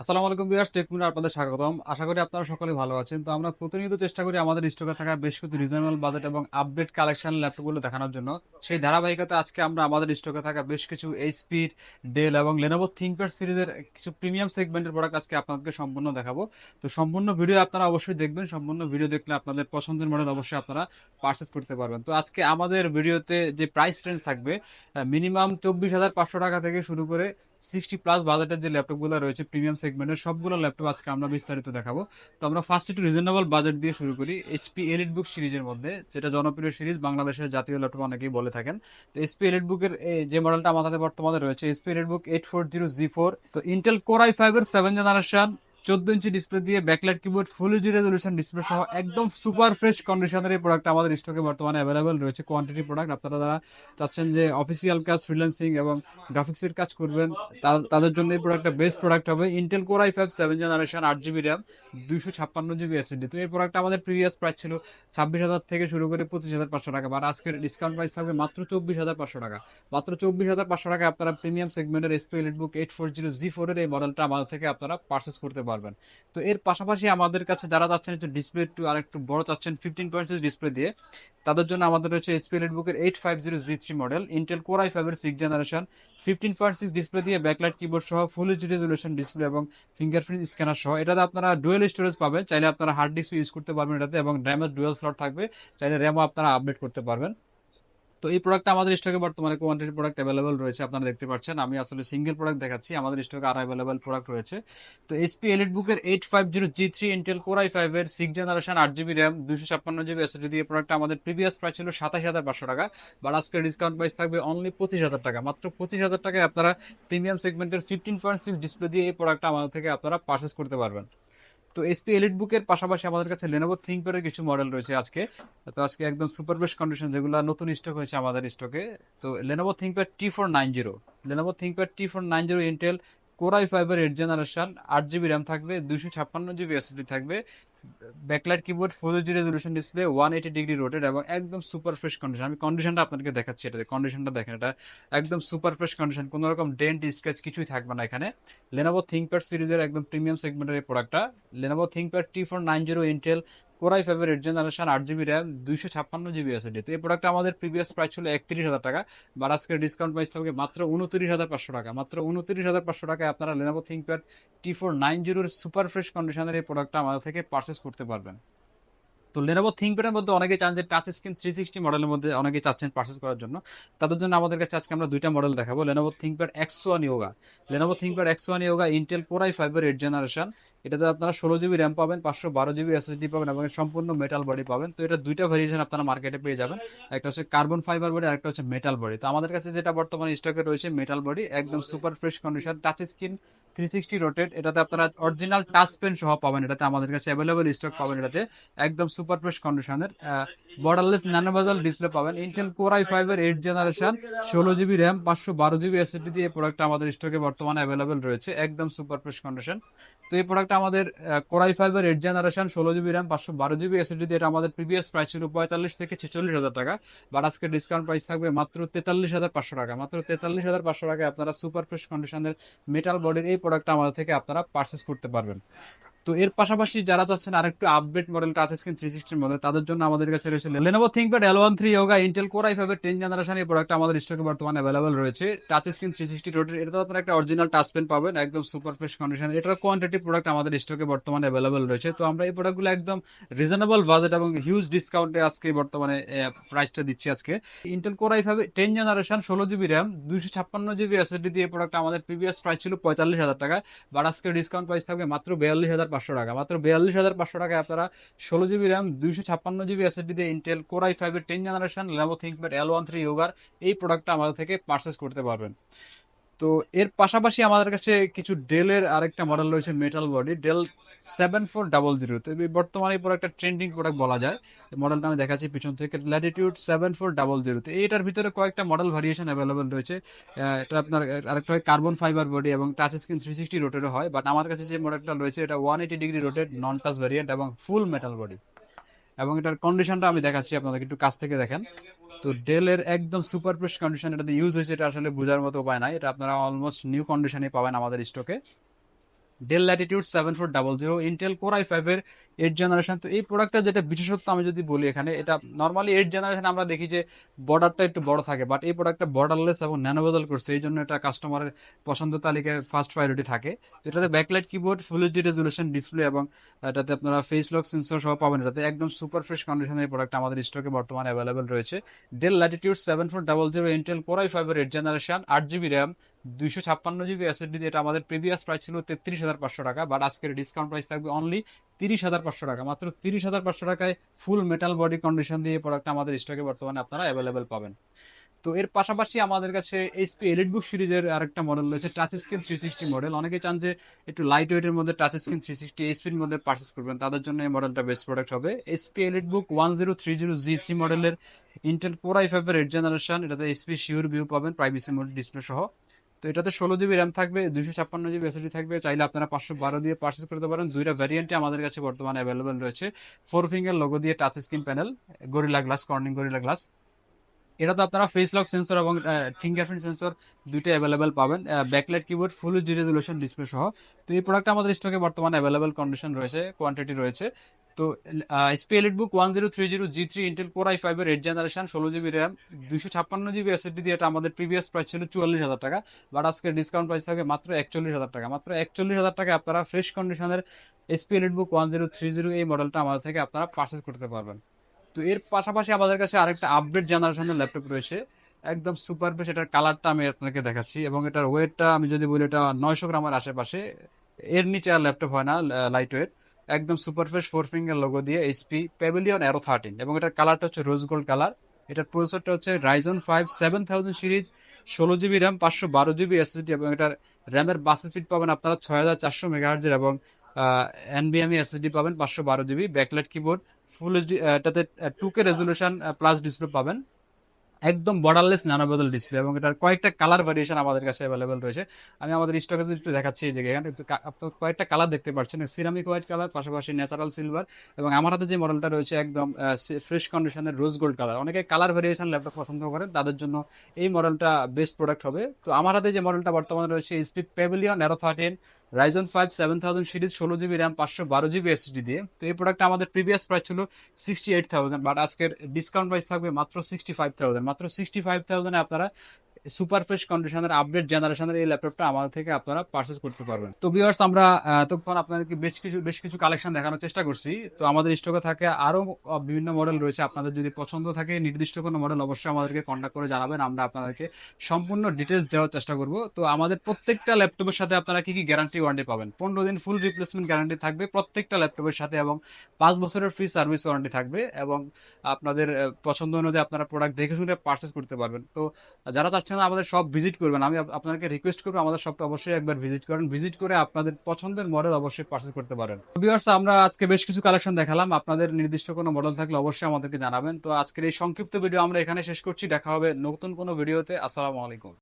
আসসালামু আলাইকুম বিয়ার্স টেকমিনে আপনাদের স্বাগতম। আশা করি আপনারা সকলে ভালো আছেন। তো আমরা প্রতিনিয়ত চেষ্টা করি আমাদের স্টকে থাকা বেশ কিছু রিজনেবল বাজেট এবং আপডেট কালেকশন ল্যাপটপগুলো দেখানোর জন্য। সেই ধারাবাহিকতা আজকে আমরা আমাদের স্টকে থাকা বেশ কিছু এইচপি ডেল এবং লেনোভো থিঙ্কপ্যাড সিরিজের কিছু প্রিমিয়াম সেগমেন্টের প্রোডাক্ট আজকে আপনাদেরকে সম্পূর্ণ দেখাবো। তো সম্পূর্ণ ভিডিও আপনারা অবশ্যই দেখবেন, সম্পূর্ণ ভিডিও দেখলে আপনাদের পছন্দের মডেল অবশ্যই আপনারা পারচেস করতে পারবেন। তো আজকে আমাদের ভিডিওতে যে প্রাইস রেঞ্জ থাকবে মিনিমাম চব্বিশ হাজার পাঁচশো টাকা থেকে শুরু করে সিক্সটি প্লাস বাজেটের যে ল্যাপটপগুলো রয়েছে প্রিমিয়াম সেগমেন্টের সবগুলো ল্যাপটপ আজকে আমরা বিস্তারিত দেখাবো। তো আমরা ফার্স্ট একটু রিজনেবল বাজেট দিয়ে শুরু করি। এইচপি এলিট বুক সিরিজের মধ্যে, যেটা জনপ্রিয় সিরিজ, বাংলাদেশের জাতীয় ল্যাপটপ অনেকেই বলে থাকেন। তো এইচপি এলিট বুকের যে মডেলটা আমাদের বর্তমানে রয়েছে HP EliteBook eight four zero G four তো ইন্টেল কোর কোরাই ফাইভের সেভেন জেনারেশন চোদ্দ ইঞ্চি ডিসপ্লে দিয়ে backlight keyboard full HD resolution display সহ একদম সুপার ফ্রেশ কন্ডিশনের এই প্রোডাক্ট আমাদের স্টকে বর্তমানে অ্যাভেলেবেল রয়েছে। কোয়ান্টিটি প্রোডাক্ট আপনারা যারা চাচ্ছেন যে অফিসিয়াল কাজ ফ্রিল্যান্সিং এবং গ্রাফিক্সের কাজ করবেন তাদের জন্য এই প্রোডাক্টটা বেস্ট প্রোডাক্ট হবে। Intel core i five seven generation আট জিবি র্যাম দুইশো ছাপ্পান্ন জিবি এসএসডি তো এই প্রোডাক্টটা আমাদের প্রিভিয়াস প্রাইস ছিল ছাব্বিশ হাজার থেকে শুরু করে পঁচিশ হাজার পাঁচশো টাকা। বা আজকের ডিসকাউন্ট প্রাইস থাকবে মাত্র চব্বিশ হাজার পাঁচশো টাকা। মাত্র চব্বিশ হাজার পাঁচশো টাকা আপনারা প্রিমিয়াম সেগমেন্টের HP EliteBook eight four zero G ফোরের এই মডেলটা আমাদের থেকে আপনারা পারচেস করতে পারবেন। তো এর পাশাপাশি আমাদের কাছে যারা চাচ্ছেন একটু ডিসপ্লে একটু আর একটু বড় চাচ্ছেন ফিফটিন পয়েন্ট সিক্স ডিসপ্লে দিয়ে, তাদের জন্য আমাদের রয়েছে HP এলিটবুকের eight five zero G three model Intel core i ফাইভের six generation fifteen point six display দিয়ে ব্যাকলাইট কিবোর্ড সহ ফুল এইচডি রেজলিউশন ডিসপ্লে এবং ফিঙ্গারপ্রিন্ট স্ক্যানার সহ। এটাতে আপনারা ডুয়েল স্টোরেজ পাবেন, চাইলে আপনারা হার্ড ডিস্ক ইউজ করতে পারবেন এটাতে এবং র্যামের ডুয়েল স্লট থাকবে, চাইলে র্যামও আপনারা আপডেট করতে পারবেন। তো এই প্রোডাক্ট আমাদের স্টকে বর্তমানে কোয়ান্টিটি প্রোডাক্ট অ্যাভেলেবল রয়েছে, আপনারা দেখতে পাচ্ছেন। আমি আসলে সিঙ্গেল প্রোডাক্ট দেখাচ্ছি, আমাদের স্টকে আর অ্যাভেলেবল প্রোডাক্ট রয়েছে। তো এসপি এলিট বুকের eight five zero G three Intel core i five এর সিক্স জেনারেশন আট জিবি র্যাম দুশো ছাপ্পান্ন জিবি এসএসডি দিয়ে প্রোডাক্ট আমাদের প্রিভিয়াস প্রাইস ছিল সাতাশ হাজার পাঁচশো টাকা বাট আজকে ডিসকাউন্ট প্রাইস থাকবে অনলি পঁচিশ হাজার টাকা। মাত্র পঁচিশ হাজার টাকায় আপনারা প্রিমিয়াম সেগমেন্টের ফিফটিন পয়েন্ট সিক্স ডিসপ্লে দিয়ে এই প্রোডাক্টটা আমাদের থেকে আপনারা পারচেস করতে পারবেন। তো এসপি এলিট বুকের পাশাপাশি আমাদের কাছে লেনোভো থিঙ্কপ্যাডের কিছু মডেল রয়েছে আজকে। তো আজকে একদম সুপার বেস্ট কন্ডিশন যেগুলো নতুন স্টক হয়েছে আমাদের স্টকে তো Lenovo ThinkPad T four nine zero Lenovo ThinkPad T four nine zero Intel core i fibre eight generation আট জিবি র্যাম থাকবে, দুইশো ছাপ্পান্ন জিবি এসএসডি থাকবে backlight keyboard four G resolution display one eighty degree rotated এবং একদম super fresh condition আমি কন্ডিশনটা আপনাদেরকে দেখাচ্ছি এটা কন্ডিশনটা দেখেন এটা। একদম সুপার ফ্রেশ কন্ডিশন কোনো রকম ডেন্ট স্ক্র্যাচ কিছুই থাকবে না এখানে। লেনোভো থিঙ্কপ্যাড সিরিজের একদম প্রিমিয়াম সেগমেন্টের এই প্রোডাক্টটা Lenovo ThinkPad T four nine zero Intel core i ফাইভের এইট জেনারেশন আট জিবি র্যাম দুইশো ছাপ্পান্ন জিবি এসএসডি তো এই প্রোডাক্টটা আমাদের প্রিভিয়াস প্রাইস ছিল একত্রিশ হাজার টাকা বা আজকের ডিসকাউন্ট প্রাইস থাকবে মাত্র উনত্রিশ হাজার পাঁচশো টাকা। মাত্র উনত্রিশ হাজার পাঁচশো টাকায় আপনারা Lenovo ThinkPad T four nine জিরোর সুপার ফ্রেশ কন্ডিশনের এই প্রোডাক্টটা আমাদের থেকে পারচেস করতে পারবেন। তো লেনোভো থিঙ্কপ্যাডের মধ্যে অনেকে চান যে টাচ স্ক্রিন থ্রি সিক্সটি মডেলের মধ্যে অনেকে চাচ্ছেন পারচেস করার জন্য। তাদের জন্য আমাদের কাছে আজকে আমরা দুইটা মডেল দেখাবো Lenovo ThinkPad X one Yoga Lenovo ThinkPad X one Yoga Intel core i ফাইভের এইট জেনারেশন এটাতে আপনারা ষোলো জিবি র্যাম পাবেন, পাঁচশো বারো জিবি এসএসডি পাবেন এবং সম্পূর্ণ মেটাল বডি পাবেন। তো এটা দুইটা ভেরিয়েশন আপনারা মার্কেটে পেয়ে যাবেন। একটা হচ্ছে কার্বন ফাইবার বডি আরেকটা হচ্ছে মেটাল বডি তো আমাদের কাছে যেটা বর্তমানে স্টকে রয়েছে মেটাল বডি একদম super fresh condition touch screen three sixty rotate এটাতে আপনারা অরিজিনাল টাচ পেন সহ পাবেন। এটাতে আমাদের কাছে অ্যাভেলেবল স্টক পাবেন এটাতে। একদম সুপার ফ্রেশ কন্ডিশনের বর্ডারলেস ন্যানোবাজাল ডিসপ্লে পাবেন। ইন্টেল কোর আই ফাইভের এইট জেনারেশন ষোলো জিবি র্যাম পাঁচশো বারো জিবি এসএসডি দিয়ে প্রোডাক্টটা আমাদের স্টকে বর্তমানে অ্যাভেলেবল রয়েছে। একদম সুপার ফ্রেশ কন্ডিশন তো এই প্রোডাক্টটা আমাদের কোরাই ফাইভের এইট জেনারেশন ষোলো জিবি র্যাম পাঁচশো বারো জিবি এসএসডি এটা আমাদের প্রিভিয়াস প্রাইস ছিল পঁয়তাল্লিশ থেকে ছেচল্লিশ হাজার টাকা। বাট আজকে ডিসকাউন্ট প্রাইস থাকবে মাত্র তেতাল্লিশ হাজার পাঁচশো টাকা। মাত্র তেতাল্লিশ হাজার পাঁচশো টাকায় আপনারা সুপার ফ্রেশ কন্ডিশনের মেটাল বডির এই প্রোডাক্টটা আমাদের থেকে আপনারা পারচেস করতে পারবেন। তো এর পাশাপাশি যারা চাচ্ছেন আরেকটু update model touch screen three সিক্সটির model তাদের জন্য আমাদের কাছে রয়েছে Lenovo ThinkPad L one three Yoga Intel core i ফাইভের টেন জেনারেশন এই প্রোডাক্ট আমাদের স্টকে বর্তমানে অ্যাভেলেবল রয়েছে। টাচ স্ক্রিন থ্রি সিক্সটি রোটের এটা আপনার একটা অরিজিনাল টাচ পেন পাবেন, একদম সুপার ফ্রেশ কন্ডিশন এটার কোয়ান্টিটি প্রোডাক্ট আমাদের স্টকে বর্তমানে অ্যাভেলেবল রয়েছে। তো আমরা এই প্রোডাক্টগুলো একদম রিজনেবল বাজেট এবং হিউজ ডিসকাউন্টে আজকে বর্তমানে প্রাইসটা দিচ্ছি আজকে। Intel core i five ten generation ষোলো জিবি র্যাম দুইশো ছাপ্পান্ন জিবি এসএসডি দিয়ে প্রোডাক্ট আমাদের প্রিভিয়াস প্রাইস ছিল পঁয়তাল্লিশ হাজার টাকা বাট আজকে ডিসকাউন্ট প্রাইস থাকবে মাত্র বিয়াল্লিশ হাজার পাঁচশো টাকা। মাত্র বিয়াল্লিশ হাজার পাঁচশো টাকায় আপনারা ষোলো জিবি র্যাম, দুইশো ছাপ্পান্ন জিবি এসএসডি দিয়ে ইন্টেল কোরাই ফাইভের ten generation Lenovo ThinkPad L one three ইউগার এই প্রোডাক্টটা আমাদের থেকে পারচেস করতে পারবেন। তো এর পাশাপাশি আমাদের কাছে কিছু ডেলের আরেকটা মডেল রয়েছে metal body Dell seven four double zero তো বর্তমানে এই প্রোডাক্টটা ট্রেন্ডিং প্রোডাক্ট বলা যায়। মডেলটা আমি দেখাচ্ছি পিছন থেকে। Latitude seven four double zero তো এইটার ভিতরে কয়েকটা মডেল ভেরিয়েশন অ্যাভেলেবল রয়েছে। এটা আপনার, আরেকটা হয় কার্বন ফাইবার বডি এবং টাচ স্ক্রিন থ্রি সিক্সটি রোটেরও হয়। বাট আমার কাছে যে মডেলটা রয়েছে, এটা one eighty degree rotated non touch variant এবং ফুল মেটাল বডি এবং এটার কন্ডিশনটা আমি দেখাচ্ছি আপনাদের একটু কাছ থেকে দেখেন। তো ডেলের একদম সুপার ফ্রেশ কন্ডিশন এটাতে ইউজ হয়েছে, এটা আসলে বোঝার মতো উপায় নাই। এটা আপনারা অলমোস্ট নিউ কন্ডিশনে পাবেন আমাদের স্টকে Dell Latitude seven four double zero Intel core i five এর এইট জেনারেশন তো এই প্রোডাক্টটা যেটা বিশেষত্ব আমি যদি বলি এখানে, এটা নর্মালি এইট জেনারেশন আমরা দেখি যে বর্ডারটা একটু বড় থাকে বাট এই প্রোডাক্টটা বর্ডারলেস এবং ন্যানোবেজল করছে, এই জন্য এটা কাস্টমারের পছন্দ তালিকায় ফার্স্ট প্রায়োরিটি থাকে। তো এটাতে backlight keyboard full HD resolution display এবং এটাতে আপনারা ফেস লক সেন্সর সহ পাবেন। এটাতে একদম সুপার ফ্রেশ কন্ডিশনের এই প্রোডাক্ট আমাদের স্টকে বর্তমানে অ্যাভেলেবেল রয়েছে। Dell Latitude seven four double zero Intel core i five এর এইট জেনারেশন আট জিবি র্যাম দুইশো ছাপ্পান্ন জিবি এসএসডি এটা আমাদের প্রিভিয়াস প্রাইস ছিল তেত্রিশ হাজার পাঁচশো টাকা বাট আজকের ডিসকাউন্ট প্রাইস থাকবে অনলি তিরিশ হাজার পাঁচশো টাকা। মাত্র তিরিশ হাজার পাঁচশো টাকায় ফুল মেটাল বডি কন্ডিশন দিয়ে প্রোডাক্ট আমাদের স্টকে বর্তমানে আপনারা অ্যাভেলেবেল পাবেন। তো এর পাশাপাশি আমাদের কাছে এইচপি এলিট বুক সিরিজের আরেকটা মডেল রয়েছে touch screen three sixty model অনেকে চান যে একটু লাইট ওয়েটের মধ্যে টাচ স্ক্রিন থ্রি সিক্সটি এইচপির মধ্যে পার্চেস করবেন, তাদের জন্য এই মডেলটা বেস্ট প্রোডাক্ট হবে। HP EliteBook one zero three zero G three মডেলের ইন্টেল কোর আই ফাইভের এইট জেনারেশন এটাতে এইচপি শিওর ভিউ পাবেন প্রাইভেসি মোড ডিসপ্লে সহ। তো এটাতে ষোলো জিবি র্যাম থাকবে দুশো ছাপ্পান্ন জিবি এসএসডি থাকবে। চাইলে আপনারা পাঁচশো বারো দিয়ে পার্চেস করতে পারেন। দুইটা ভ্যারিয়েন্টে আমাদের কাছে বর্তমানে অ্যাভেলেবেল রয়েছে। ফোর ফিঙ্গার লোগো দিয়ে touch screen panel Gorilla glass Corning Gorilla glass এটা তো আপনারা ফেস লক সেন্সর এবং ফিঙ্গারপ্রিন্ট সেন্সর দুইটা অ্যাভেলেবেল পাবেন। Backlight keyboard full HD resolution display সহ। তো এই প্রোডাক্ট আমাদের স্টকে বর্তমানে অ্যাভেলেবেল কন্ডিশন রয়েছে কোয়ান্টিটি রয়েছে। তো HP EliteBook one zero three zero G three Intel core i ফাইভের এইট জেনারেশন ষোলো জিবি র্যাম দুশো ছাপ্পান্ন জিবি এসএসডি দিয়ে এটা আমাদের প্রিভিয়াস প্রাইস ছিল চুয়াল্লিশ হাজার টাকা বাট আজকে ডিসকাউন্ট প্রাইস থাকবে মাত্র একচল্লিশ হাজার টাকা। মাত্র একচল্লিশ হাজার টাকা আপনারা ফ্রেশ কন্ডিশনের HP EliteBook one zero three zero এই মডেলটা আমাদের থেকে আপনারা পারচেস করতে পারবেন। তো এর পাশাপাশি আমাদের কাছে আরেকটা আপডেট জেনারেশনের ল্যাপটপ রয়েছে, একদম সুপার বেশ এটার কালারটা আমি আপনাকে দেখাচ্ছি, এবং এটার ওয়েটটা আমি যদি বলি এটা নয়শো গ্রামের আশেপাশে, এর নিচে আর ল্যাপটপ হয় না লাইট ওয়েট একদম super fresh four finger logo দিয়ে এইচপি প্যাভিলিয়ন অ্যারো থার্টিন এবং এটার কালারটা হচ্ছে রোজ গোল্ড কালার এটার প্রসেসরটা হচ্ছে Ryzen five seven thousand series ষোলো জিবি র্যাম পাঁচশো বারো জিবি এসএসডি এবং এটার র্যামের বাস স্পিড পাবেন আপনারা ছয় হাজার চারশো মেগাহার্জের এবং এনবিএমই এসএসডি পাবেন পাঁচশো বারো GB backlight keyboard full HD এটাতে two K resolution plus display পাবেন। একদম বর্ডারলেস ন্যানোবেদল ডিসপ্লে এবং এটার কয়েকটা কালার ভেরিয়েশন আমাদের কাছে অ্যাভেলেবেল রয়েছে। আমি আমাদের স্টকে একটু দেখাচ্ছি যে এখানে আপনার কয়েকটা কালার দেখতে পাচ্ছেন। সিরামিক হোয়াইট কালার পাশাপাশি ন্যাচারাল সিলভার এবং আমার হাতে যে মডেলটা রয়েছে একদম ফ্রেশ কন্ডিশনের রোজ গোল্ড কালার অনেকে কালার ভেরিয়েশন ল্যাপটপ পছন্দ করেন, তাদের জন্য এই মডেলটা বেস্ট প্রোডাক্ট হবে। তো আমার হাতে যে মডেলটা বর্তমানে রয়েছে speed Pavilion Aero thirteen Ryzen five seven thousand series ষোলো জিবি র্যাম পাঁচশো বারো জিবি এসএসডি দিয়ে। তো এই প্রোডাক্ট আমাদের প্রিভিয়াস প্রাইস ছিল সিক্সটি এইট থাউজেন্ড বাট আজকের ডিসকাউন্ট প্রাইস থাকবে মাত্র সিক্সটি ফাইভ থাউজেন্ড মাত্র সিক্সটি ফাইভ থাউজেন্ডে আপনারা সুপার ফ্রেশ কন্ডিশনের আপডেট জেনারেশনের এই ল্যাপটপটা আমাদের থেকে আপনারা পারচেস করতে পারবেন। তো ভিউয়ার্স আমরা তখন আপনাদেরকে বেশ কিছু বেশ কিছু কালেকশন দেখানোর চেষ্টা করছি। তো আমাদের স্টকে থাকে আরও বিভিন্ন মডেল রয়েছে। আপনাদের যদি পছন্দ থাকে নির্দিষ্ট কোনো মডেল অবশ্যই আমাদেরকে কন্ট্যাক্ট করে জানাবেন। আমরা আপনাদেরকে সম্পূর্ণ ডিটেলস দেওয়ার চেষ্টা করব। তো আমাদের প্রত্যেকটা ল্যাপটপের সাথে আপনারা কি কি গ্যারান্টি ওয়ারেন্টি পাবেন? পনেরো দিন ফুল রিপ্লেসমেন্ট গ্যারান্টি থাকবে প্রত্যেকটা ল্যাপটপের সাথে এবং পাঁচ বছরের ফ্রি সার্ভিস ওয়ারেন্টি থাকবে এবং আপনাদের পছন্দ অনুযায়ী আপনারা প্রোডাক্ট দেখে শুনে পারচেস করতে পারবেন। তো যারা চাচ্ছেন আমাদের সব ভিজিট করবেন। আমি আপ- আপনাদেরকে রিকোয়েস্ট করব, আমাদের শপটা অবশ্যই একবার ভিজিট করেন। ভিজিট করে আপনাদের পছন্দের মডেল অবশ্যই পারচেস করতে পারেন। ভিউয়ার্স আমরা আজকে বেশ কিছু কালেকশন দেখালাম। আপনাদের নির্দিষ্ট কোনো মডেল থাকলে অবশ্যই আমাদেরকে জানাবেন। তো আজকের এই সংক্ষিপ্ত ভিডিও আমরা এখানে শেষ করছি। দেখা হবে নতুন কোনো ভিডিওতে আসসালামু আলাইকুম।